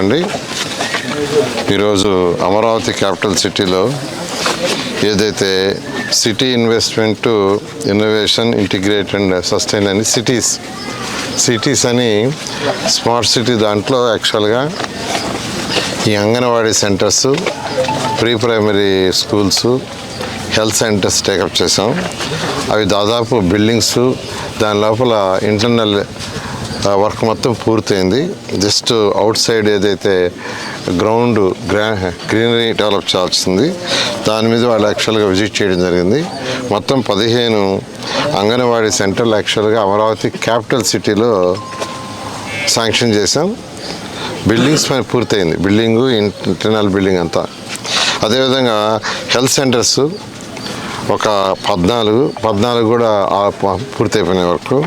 అండి. ఈరోజు అమరావతి క్యాపిటల్ సిటీలో ఏదైతే city investment innovation integrate and sustain అని సిటీస్ సిటీస్ అని స్మార్ట్ సిటీ దాంట్లో యాక్చువల్గా ఈ anganwadi centres pre primary schools health centres take up చేసాం అవి దాదాపు బిల్డింగ్స్ దాని లోపల ఇంటర్నల్ వర్క్ మొత్తం పూర్తయింది. జస్ట్ అవుట్ సైడ్ ఏదైతే గ్రౌండ్ గ్రా గ్రీనరీ డెవలప్ చేయాల్సింది దాని మీద వాళ్ళు యాక్చువల్గా విజిట్ చేయడం జరిగింది. మొత్తం పదిహేను అంగన్వాడీ సెంటర్లు యాక్చువల్గా అమరావతి క్యాపిటల్ సిటీలో శాంక్షన్ చేశాం. బిల్డింగ్స్ పైన పూర్తయింది. బిల్డింగు ఇంటర్నల్ బిల్డింగ్ అంతా. అదేవిధంగా హెల్త్ సెంటర్స్ ఒక పద్నాలుగు పద్నాలుగు కూడా పూర్తయిపోయినాయి వరకు.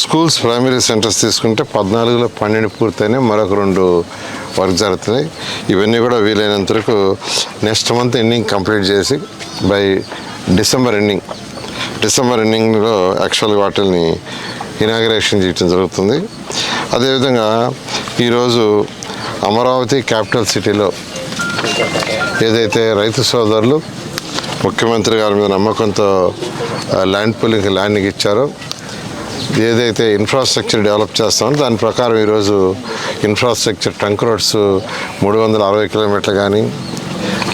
స్కూల్స్ ప్రైమరీ సెంటర్స్ తీసుకుంటే పద్నాలుగులో పన్నెండు పూర్తయినాయి మరొక రెండు వర్క్ జరుగుతున్నాయి. ఇవన్నీ కూడా వీలైనంత వరకు నెక్స్ట్ మంత్ ఎండింగ్ కంప్లీట్ చేసి బై డిసెంబర్ ఎండింగ్. డిసెంబర్ ఎండింగ్లో యాక్చువల్ వాటిని ఇనాగరేషన్ చేయడం జరుగుతుంది. అదేవిధంగా ఈరోజు అమరావతి క్యాపిటల్ సిటీలో ఏదైతే రైతు సోదరులు ముఖ్యమంత్రి గారి మీద నమ్మకంతో ల్యాండ్ పూలింగ్ ల్యాండ్కి ఇచ్చారో ఏదైతే ఇన్ఫ్రాస్ట్రక్చర్ డెవలప్ చేస్తామో దాని ప్రకారం ఈరోజు ఇన్ఫ్రాస్ట్రక్చర్ ట్రంక్ రోడ్స్ మూడు వందల అరవై కిలోమీటర్లు కానీ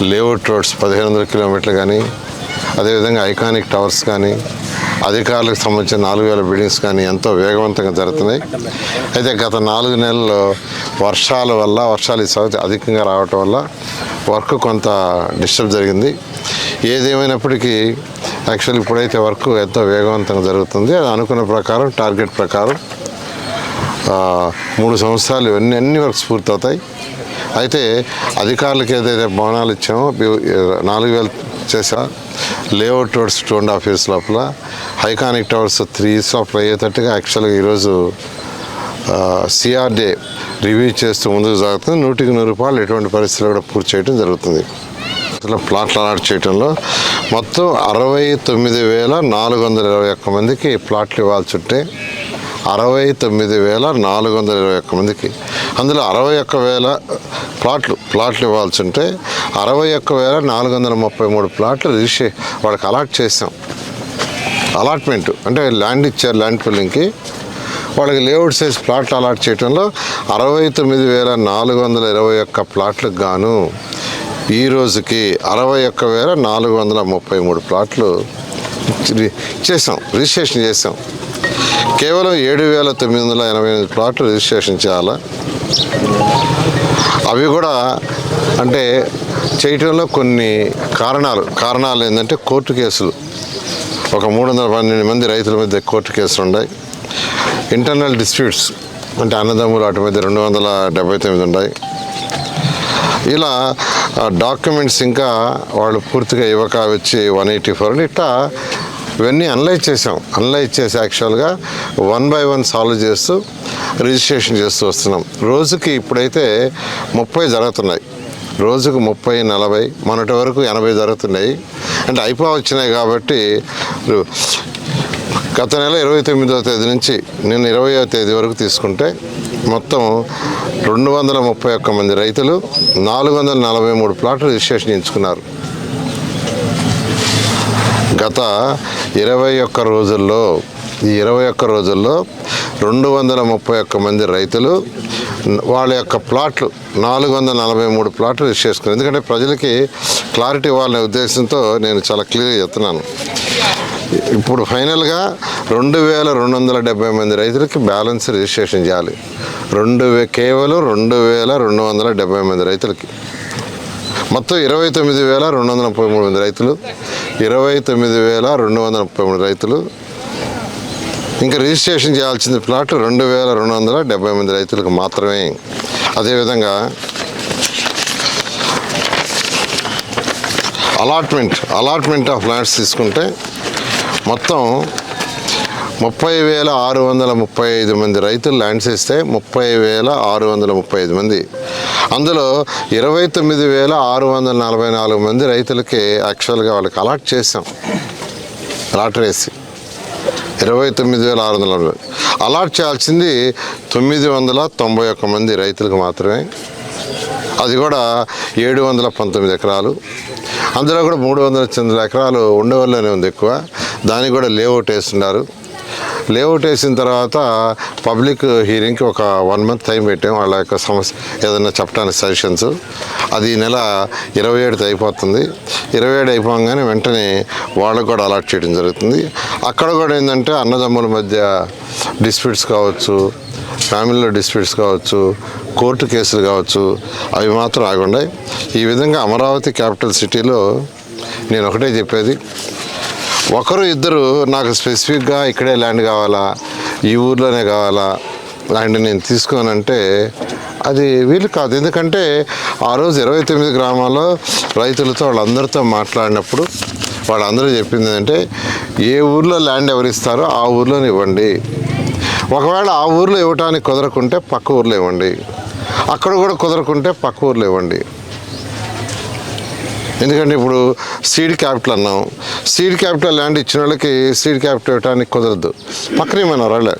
లేఅవుట్ రోడ్స్ పదిహేను వందల కిలోమీటర్లు కానీ అదేవిధంగా ఐకానిక్ టవర్స్ కానీ అధికారులకు సంబంధించిన నాలుగు వేల బిల్డింగ్స్ కానీ ఎంతో వేగవంతంగా జరుగుతున్నాయి. అయితే గత నాలుగు నెలల్లో వర్షాల వల్ల వర్షాలు ఈ సంవత్సరం అధికంగా రావటం వల్ల వర్క్ కొంత డిస్టర్బ్ జరిగింది. ఏదేమైనప్పటికీ యాక్చువల్ ఇప్పుడైతే వర్క్ ఎంతో వేగవంతంగా జరుగుతుంది. అది అనుకున్న ప్రకారం టార్గెట్ ప్రకారం మూడు సంవత్సరాలు ఇవన్నీ అన్ని వర్క్స్ పూర్తవుతాయి. అయితే అధికారులకు ఏదైతే భవనాలు ఇచ్చామో నాలుగు వేల చేసా layout towers two and half years లోపల. హైకానిక్ టవర్స్ త్రీ ఇయర్స్ లోపల అయ్యేటట్టుగా యాక్చువల్గా ఈరోజు సిఆర్డే రివ్యూ చేస్తూ ముందుకు సాగుతుంది. నూటికి నూరు రూపాయలు ఎటువంటి పరిస్థితులు కూడా పూర్తి చేయడం జరుగుతుంది. అసలు ప్లాట్లు అలాట్ చేయడంలో మొత్తం అరవై తొమ్మిది వేల నాలుగు వందల ఇరవై ఒక్క మందికి ప్లాట్లు ఇవ్వాల్సి ఉంటే అరవై తొమ్మిది వేల నాలుగు వందల ఇరవై ఒక్క మందికి అందులో అరవై ఒక్క వేల ప్లాట్లు ప్లాట్లు ఇవ్వాల్సి ఉంటే అరవై ఒక్క వేల నాలుగు వందల ముప్పై మూడు ప్లాట్లు రిజిస్ట్రే వాళ్ళకి అలాట్ చేసాం. అలాట్మెంట్ అంటే ల్యాండ్ ఇచ్చారు ల్యాండ్ పుల్లింగ్కి వాళ్ళకి లేఅవుట్ సైజ్ ప్లాట్లు అలాట్ చేయడంలో అరవై తొమ్మిది వేల నాలుగు వందల ఇరవై ఒక్క ప్లాట్లకు గాను ఈ రోజుకి అరవై ఒక్క వేల నాలుగు వందల ముప్పై మూడు ప్లాట్లు చేసాం రిజిస్ట్రేషన్ చేసాం. కేవలం ఏడు వేల తొమ్మిది వందల ఎనభై ఎనిమిది ప్లాట్లు రిజిస్ట్రేషన్ చేయాలా? అవి కూడా అంటే చేయటంలో కొన్ని కారణాలు. కారణాలు ఏంటంటే కోర్టు కేసులు. ఒక మూడు వందల పన్నెండు మంది రైతుల మీద కోర్టు కేసులు ఉన్నాయి. ఇంటర్నల్ డిస్ప్యూట్స్ అంటే అన్నదమ్ములు వాటి మీద రెండు వందల డెబ్బై తొమ్మిది ఉన్నాయి. ఇలా డాక్యుమెంట్స్ ఇంకా వాళ్ళు పూర్తిగా ఇవ్వక వచ్చి వన్ ఎయిటీ ఫోర్ ఇట్లా ఇవన్నీ అనలైజ్ చేసాం అనలైజ్ చేసి యాక్చువల్గా వన్ బై వన్ సాల్వ్ చేస్తూ రిజిస్ట్రేషన్ చేస్తూ వస్తున్నాం. రోజుకి ఇప్పుడైతే ముప్పై జరుగుతున్నాయి. రోజుకు ముప్పై నలభై మొన్నటి వరకు ఎనభై జరుగుతున్నాయి. అంటే అయిపో వచ్చినాయి కాబట్టి గత నెల ఇరవై తొమ్మిదవ తేదీ నుంచి నిన్న ఇరవయో తేదీ వరకు తీసుకుంటే మొత్తం రెండు వందల ముప్పై ఒక్క మంది రైతులు నాలుగు వందల నలభై మూడు ప్లాట్లు రిజిస్ట్రేషన్ ఎంచుకున్నారు గత ఇరవై ఒక్క రోజుల్లో ఈ ఇరవై ఒక్క రోజుల్లో రెండు వందల ముప్పై ఒక్క మంది రైతులు వాళ్ళ యొక్క ప్లాట్లు నాలుగు వందల నలభై మూడు ప్లాట్లు రిజిస్టర్ చేసుకున్నారు. ఎందుకంటే ప్రజలకి క్లారిటీ ఇవ్వాలనే ఉద్దేశంతో నేను చాలా క్లియర్గా చెప్తున్నాను. ఇప్పుడు ఫైనల్గా రెండు వేల రెండు వందల డెబ్బై మంది రైతులకి బ్యాలెన్స్ రిజిస్ట్రేషన్ చేయాలి. రెండు కేవలం రెండు వేల రెండు వందల డెబ్బై మంది రైతులకి. మొత్తం ఇరవై తొమ్మిది వేల రెండు వందల ముప్పై మూడు మంది రైతులు ఇరవై తొమ్మిది వేల రెండు వందల ముప్పై మూడు రైతులు ఇంకా రిజిస్ట్రేషన్ చేయాల్సిన ప్లాట్ రెండు వేల రెండు వందల డెబ్బై మంది రైతులకు మాత్రమే. అదేవిధంగా అలాట్మెంట్ అలాట్మెంట్ ఆఫ్ ల్యాండ్స్ తీసుకుంటే మొత్తం ముప్పై వేల ఆరు వందల ముప్పై ఐదు మంది రైతులు ల్యాండ్స్ ఇస్తే ముప్పై వేల ఆరు వందల ముప్పై ఐదు మంది. అందులో ఇరవై తొమ్మిది వేల ఆరు వందల నలభై నాలుగు మంది రైతులకి యాక్చువల్గా వాళ్ళకి అలాట్ చేసాం అలాట్ వేసి. ఇరవై తొమ్మిది వేల ఆరు వందల అలాట్ చేయాల్సింది తొమ్మిది వందల తొంభై ఒక్క మంది రైతులకు మాత్రమే. అది కూడా ఏడు వందల పంతొమ్మిది ఎకరాలు. అందులో కూడా మూడు వందల చంద్ర ఎకరాలు ఉండవల్లోనే ఉంది ఎక్కువ. దానికి కూడా లేఅవుట్ వేస్తున్నారు. లేఅవుట్ వేసిన తర్వాత పబ్లిక్ హీరింగ్కి ఒక వన్ మంత్ టైం పెట్టాం. వాళ్ళ యొక్క సమస్య ఏదైనా చెప్పడానికి సజెషన్స్. అది నెల ఇరవై ఏడుది అయిపోతుంది. ఇరవై ఏడు అయిపోగానే వెంటనే వాళ్ళకు కూడా అలాట్ చేయడం జరుగుతుంది. అక్కడ కూడా ఏంటంటే అన్నదమ్ముల మధ్య డిస్ప్యూట్స్ కావచ్చు ఫ్యామిలీలో డిస్ప్యూట్స్ కావచ్చు కోర్టు కేసులు కావచ్చు అవి మాత్రం ఆగుండాయి. ఈ విధంగా అమరావతి క్యాపిటల్ సిటీలో నేను ఒకటే చెప్పేది. ఒకరు ఇద్దరు నాకు స్పెసిఫిక్గా ఇక్కడే ల్యాండ్ కావాలా ఈ ఊర్లోనే కావాలా ల్యాండ్ నేను తీసుకోనంటే అది వీలు కాదు. ఎందుకంటే ఆ రోజు ఇరవై తొమ్మిది గ్రామాల్లో రైతులతో వాళ్ళందరితో మాట్లాడినప్పుడు వాళ్ళందరూ చెప్పింది ఏంటంటే ఏ ఊర్లో ల్యాండ్ ఎవరిస్తారో ఆ ఊర్లోనే ఇవ్వండి. ఒకవేళ ఆ ఊర్లో ఇవ్వటానికి కుదరకుంటే పక్క ఊర్లో ఇవ్వండి. అక్కడ కూడా కుదరకుంటే పక్క ఊర్లో ఇవ్వండి. ఎందుకంటే ఇప్పుడు సీడ్ క్యాపిటల్ అన్నాం. సీడ్ క్యాపిటల్ ల్యాండ్ ఇచ్చిన వాళ్ళకి సీడ్ క్యాపిటల్ ఇవ్వడానికి కుదరదు. పక్కనే మన వాళ్ళే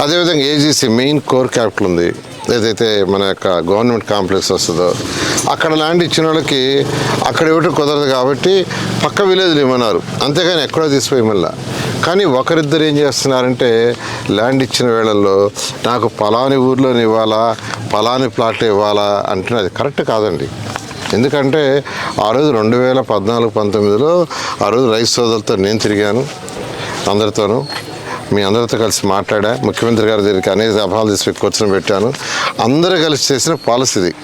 అదేవిధంగా ఏజీసీ మెయిన్ కోర్ క్యాపిటల్ ఉంది. ఏదైతే మన యొక్క గవర్నమెంట్ కాంప్లెక్స్ వస్తుందో అక్కడ ల్యాండ్ ఇచ్చిన వాళ్ళకి అక్కడ ఇవ్వటం కుదరదు కాబట్టి పక్క విలేజ్లు ఇవ్వన్నారు అంతేగాని ఎక్కడో తీసిపోయి మళ్ళా. కానీ ఒకరిద్దరు ఏం చేస్తున్నారంటే ల్యాండ్ ఇచ్చిన వేళల్లో నాకు పలాని ఊర్లోని ఇవ్వాలా పలాని ప్లాట్ ఇవ్వాలా అంటే అది కరెక్ట్ కాదండి. ఎందుకంటే ఆ రోజు రెండు వేల పద్నాలుగు పంతొమ్మిదిలో ఆ రోజు రైతు సోదరులతో నేను తిరిగాను అందరితోనూ. మీ అందరితో కలిసి మాట్లాడా. ముఖ్యమంత్రి గారి దగ్గరికి అనేక సభలు తీసి కూర్చొని పెట్టాను. అందరూ కలిసి చేసిన పాలసీది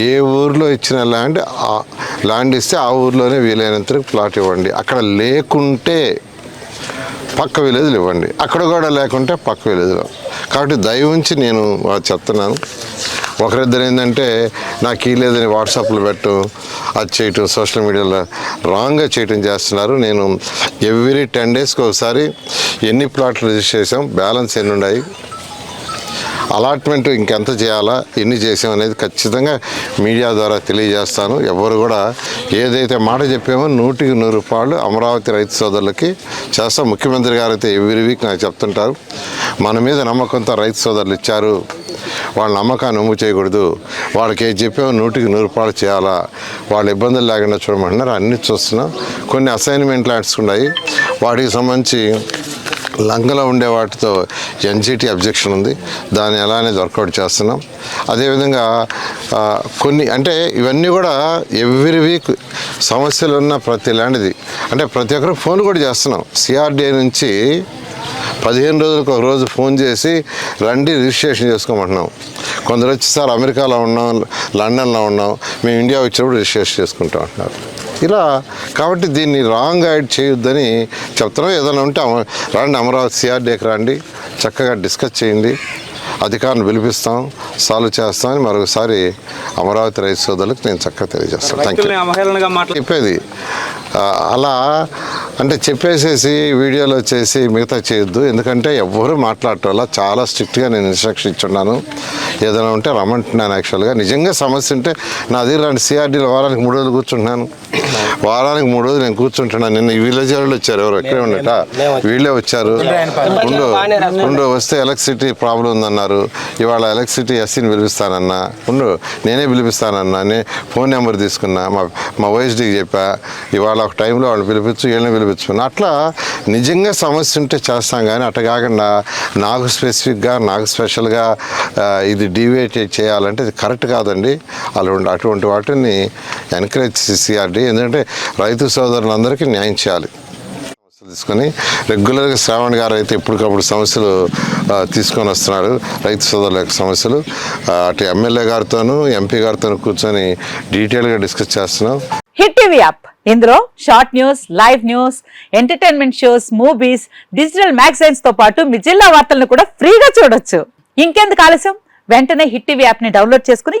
ఏ ఊర్లో ఇచ్చిన ల్యాండ్ ఆ ల్యాండ్ ఇస్తే ఆ ఊర్లోనే వీలైనంత ప్లాట్ ఇవ్వండి. అక్కడ లేకుంటే పక్క విలేజ్లు ఇవ్వండి. అక్కడ కూడా లేకుంటే పక్క విలేజ్లో. కాబట్టి దయ ఉంచి నేను చెప్తున్నాను. ఒకరిద్దరు ఏంటంటే నాకు ఈ లేదని వాట్సాప్లో పెట్టు అది చేయటం సోషల్ మీడియాలో రాంగ్గా చేయటం చేస్తున్నారు. నేను ఎవ్రీ టెన్ డేస్కి ఒకసారి ఎన్ని ప్లాట్లు రిజిస్టర్ చేసాం బ్యాలెన్స్ ఎన్ని ఉన్నాయి అలాట్మెంట్ ఇంకెంత చేయాలా ఎన్ని చేసాం అనేది ఖచ్చితంగా మీడియా ద్వారా తెలియజేస్తాను. ఎవరు కూడా ఏదైతే మాట చెప్పామో నూటికి నూరు రూపాయలు అమరావతి రైతు సోదరులకి చేస్తాం. ముఖ్యమంత్రి గారు అయితే ఎవ్రీ వీక్ నాకు చెప్తుంటారు. మన మీద నమ్మకంతో రైతు సోదరులు ఇచ్చారు. వాళ్ళ నమ్మకాన్ని నమ్ము చేయకూడదు. వాళ్ళకి ఏది చెప్పామో నూటికి నూరు రూపాయలు చేయాలా. వాళ్ళ ఇబ్బందులు లేకుండా చూడమంటున్నారు. అన్ని చూస్తున్నాం. కొన్ని అసైన్మెంట్ ల్యాండ్స్ ఉన్నాయి. వాటికి సంబంధించి లంగలో ఉండే వాటితో ఎన్జిటి అబ్జెక్షన్ ఉంది. దాన్ని ఎలా వర్కౌట్ చేస్తున్నాం. అదేవిధంగా కొన్ని అంటే ఇవన్నీ కూడా ఎవ్రీ వీక్ సమస్యలు ఉన్న ప్రతి లాంటిది అంటే ప్రతి ఒక్కరు ఫోన్ కూడా చేస్తున్నాం. సిఆర్డిఏ నుంచి పదిహేను రోజులకు ఒక రోజు ఫోన్ చేసి రండి రిజిస్ట్రేషన్ చేసుకోమంటున్నాం. కొందరు వచ్చి సార్ అమెరికాలో ఉన్నాం లండన్లో ఉన్నాం మేము ఇండియా వచ్చినప్పుడు రిజిస్ట్రేషన్ చేసుకుంటాం అంటున్నారు. ఇలా కాబట్టి దీన్ని రాంగ్ గైడ్ చేయొద్దని చెప్తున్నాం. ఏదైనా ఉంటే రండి అమరావతి సిఆర్డీకి రండి. చక్కగా డిస్కస్ చేయండి. అధికారులను పిలిపిస్తాం. సాల్వ్ చేస్తామని మరొకసారి అమరావతి రైతు సోదరులకు నేను చక్కగా తెలియజేస్తాను. థ్యాంక్ యూ చెప్పేది అలా అంటే చెప్పేసేసి వీడియోలో వచ్చేసి మిగతా చేయొద్దు. ఎందుకంటే ఎవ్వరూ మాట్లాడటం వల్ల చాలా స్ట్రిక్ట్గా నేను ఇన్స్ట్రక్షన్ ఇచ్చున్నాను. ఏదైనా ఉంటే రమ్మంటున్నాను యాక్చువల్గా నిజంగా సమస్య ఉంటే నా దగ్గర లాంటి సిఆర్డీలో వారానికి మూడు రోజులు కూర్చుంటున్నాను. వారానికి మూడు రోజులు నేను కూర్చుంటున్నాను నిన్న ఈ విలేజ్ వాళ్ళు వచ్చారు. ఎవరు ఎక్కడే ఉండట? వీళ్ళే వచ్చారు. ఉండు ఉండు వస్తే ఎలక్ట్రిసిటీ ప్రాబ్లం ఉందన్నారు. ఇవాళ ఎలక్ట్రిసిటీ ఎస్సీని పిలిపిస్తానన్నా. ఉండు నేనే పిలిపిస్తానన్నా. నే ఫోన్ నెంబర్ తీసుకున్నా. మా మా వైఎస్డీకి చెప్పా. ఇవాళ ఒక టైంలో వాళ్ళు పిలిపించు వీళ్ళని పిలిపించుకున్నా. అట్లా నిజంగా సమస్య ఉంటే చేస్తాం కానీ అట్ట కాకుండా నాకు స్పెసిఫిక్గా నాకు స్పెషల్గా ఇది డివేట్ చేయాలంటే ఇది కరెక్ట్ కాదండి. అటువంటి అటువంటి వాటిని ఎంకరేజ్ సిఆర్డి ఎందుకంటే రైతు సోదరులందరికీ న్యాయం చేయాలి. తీసుకొని రెగ్యులర్గా శ్రావణ్ గారు అయితే ఎప్పటికప్పుడు సమస్యలు తీసుకొని వస్తున్నారు. రైతు సోదరుల యొక్క సమస్యలు. అటు ఎమ్మెల్యే గారితోనూ ఎంపీ గారితోనూ కూర్చొని డీటెయిల్గా డిస్కస్ చేస్తున్నాం. Hit TV app. ఇందులో short news live news entertainment shows movies digital మ్యాగజైన్స్తో పాటు మీ జిల్లా వార్తలను కూడా ఫ్రీగా చూడొచ్చు. ఇంకెందుకు ఆలస్యం? వెంటనే హిట్ టీవీ యాప్ని డౌన్లోడ్ చేసుకుని